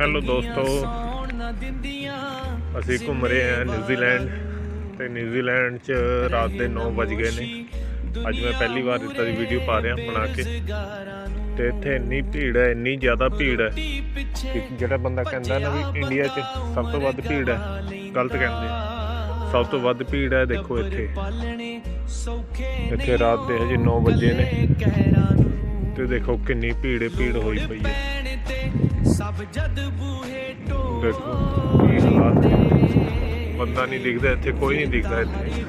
Hello ਦੋਸਤੋ। ਅਸੀਂ ਘੁੰਮ ਰਹੇ ਹਾਂ ਨਿਊਜ਼ੀਲੈਂਡ ਤੇ ਨਿਊਜ਼ੀਲੈਂਡ 'ਚ ਰਾਤ ਦੇ 9 ਵਜ ਗਏ ਨੇ। ਅੱਜ ਮੈਂ ਪਹਿਲੀ ਵਾਰ ਇੱਦਾਂ ਦੀ ਵੀਡੀਓ ਪਾ ਰਿਹਾ ਬਣਾ ਕੇ। ਤੇ ਇੱਥੇ ਇੰਨੀ ਭੀੜ ਹੈ ਇੰਨੀ ਜ਼ਿਆਦਾ ਭੀੜ ਹੈ ਕਿ ਜਿਹੜਾ ਬੰਦਾ ਕਹਿੰਦਾ ਨਾ ਵੀ ਇੰਡੀਆ 'ਚ ਸਭ ਤੋਂ ਵੱਧ ਭੀੜ ਹੈ ਗਲਤ ਕਹਿੰਦੇ ਸਭ ਤੋਂ ਵੱਧ ਭੀੜ ਹੈ ਦੇਖੋ ਇੱਥੇ। ਇੱਥੇ ਰਾਤ ਦੇ ਹਜੇ 9 ਵਜੇ ਨੇ। ਤੇ ਦੇਖੋ ਕਿੰਨੀ ਭੀੜ ਭੀੜ ਹੋਈ ਪਈ ਹੈ। ਦੇਖੋ ਕੀ ਹਾਲਾਤ ਨੇ। ਬੰਦਾ ਨਹੀਂ ਦਿਖਦਾ ਇੱਥੇ ਕੋਈ ਨਹੀਂ ਦਿਖਦਾ ਇੱਥੇ।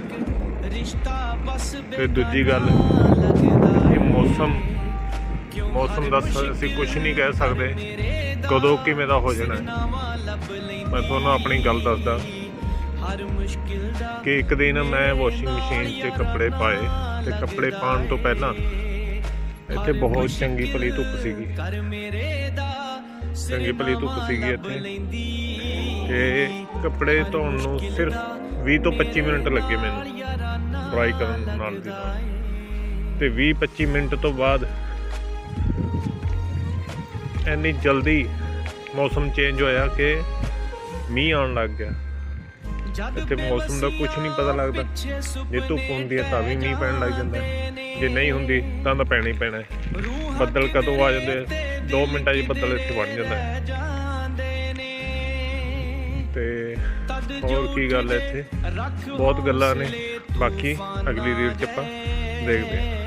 ਤੇ ਦੂਜੀ ਗੱਲ ਇਹ ਮੌਸਮ ਮੌਸਮ ਦਾ ਅਸੀਂ ਕੁਝ ਨਹੀਂ ਕਹਿ ਸਕਦੇ। ਕਦੋਂ ਕਿਵੇਂ ਦਾ ਹੋ ਜਾਣਾ। ਮੈਂ ਤੁਹਾਨੂੰ ਆਪਣੀ ਗੱਲ ਦੱਸਦਾ। ਕਿ ਇੱਕ ਦਿਨ ਮੈਂ ਵਾਸ਼ਿੰਗ ਮਸ਼ੀਨ 'ਚ ਕੱਪੜੇ ਪਾਏ ਤੇ ਕੱਪੜੇ ਪਾਉਣ ਤੋਂ ਪਹਿਲਾਂ ਇੱਥੇ ਬਹੁਤ ਚੰਗੀ ਭਲੀ ਧੁੱਪ ਸੀਗੀ। ਚੰਗੀ ਭਲੀ ਧੁੱਪ ਸੀਗੀ ਇੱਥੇ। ਤੇ ਕੱਪੜੇ ਧੋਣ ਨੂੰ ਸਿਰਫ 20 ਤੋਂ 25 ਮਿੰਟ ਲੱਗੇ ਮੈਨੂੰ ਡਰਾਈ ਕਰਨ ਨਾਲ ਦੀ ਨਾਲ। ਤੇ 20 25 ਮਿੰਟ ਤੋਂ ਬਾਅਦ ਇੰਨੀ ਜਲਦੀ ਮੌਸਮ ਚੇਂਜ ਹੋਇਆ ਕਿ ਮੀਂਹ ਆਉਣ ਲੱਗ ਗਿਆ। ਇੱਥੇ ਮੌਸਮ ਦਾ ਕੁਝ ਨਹੀਂ ਪਤਾ ਲੱਗਦਾ। ਜੇ ਧੁੱਪ ਹੁੰਦੀ ਹੈ ਤਾਂ ਵੀ ਮੀਂਹ ਪੈਣ ਲੱਗ ਜਾਂਦਾ। ਜੇ ਨਹੀਂ ਹੁੰਦੀ ਤਾਂ ਤਾਂ ਪੈਣਾ ਹੀ ਪੈਣਾ। ਬੱਦਲ ਕਦੋਂ ਆ ਜਾਂਦੇ 2 ਮਿੰਟਾਂ 'ਚ ਬੱਦਲ ਇੱਥੇ ਬਣ ਜਾਂਦਾ ਹੈ। ਤੇ ਹੋਰ ਕੀ ਗੱਲ ਹੈ ਇੱਥੇ? ਬਹੁਤ ਗੱਲਾਂ ਨੇ। ਬਾਕੀ ਅਗਲੀ ਰੀਲ 'ਚ ਆਪਾਂ ਦੇਖਦੇ ਹਾਂ।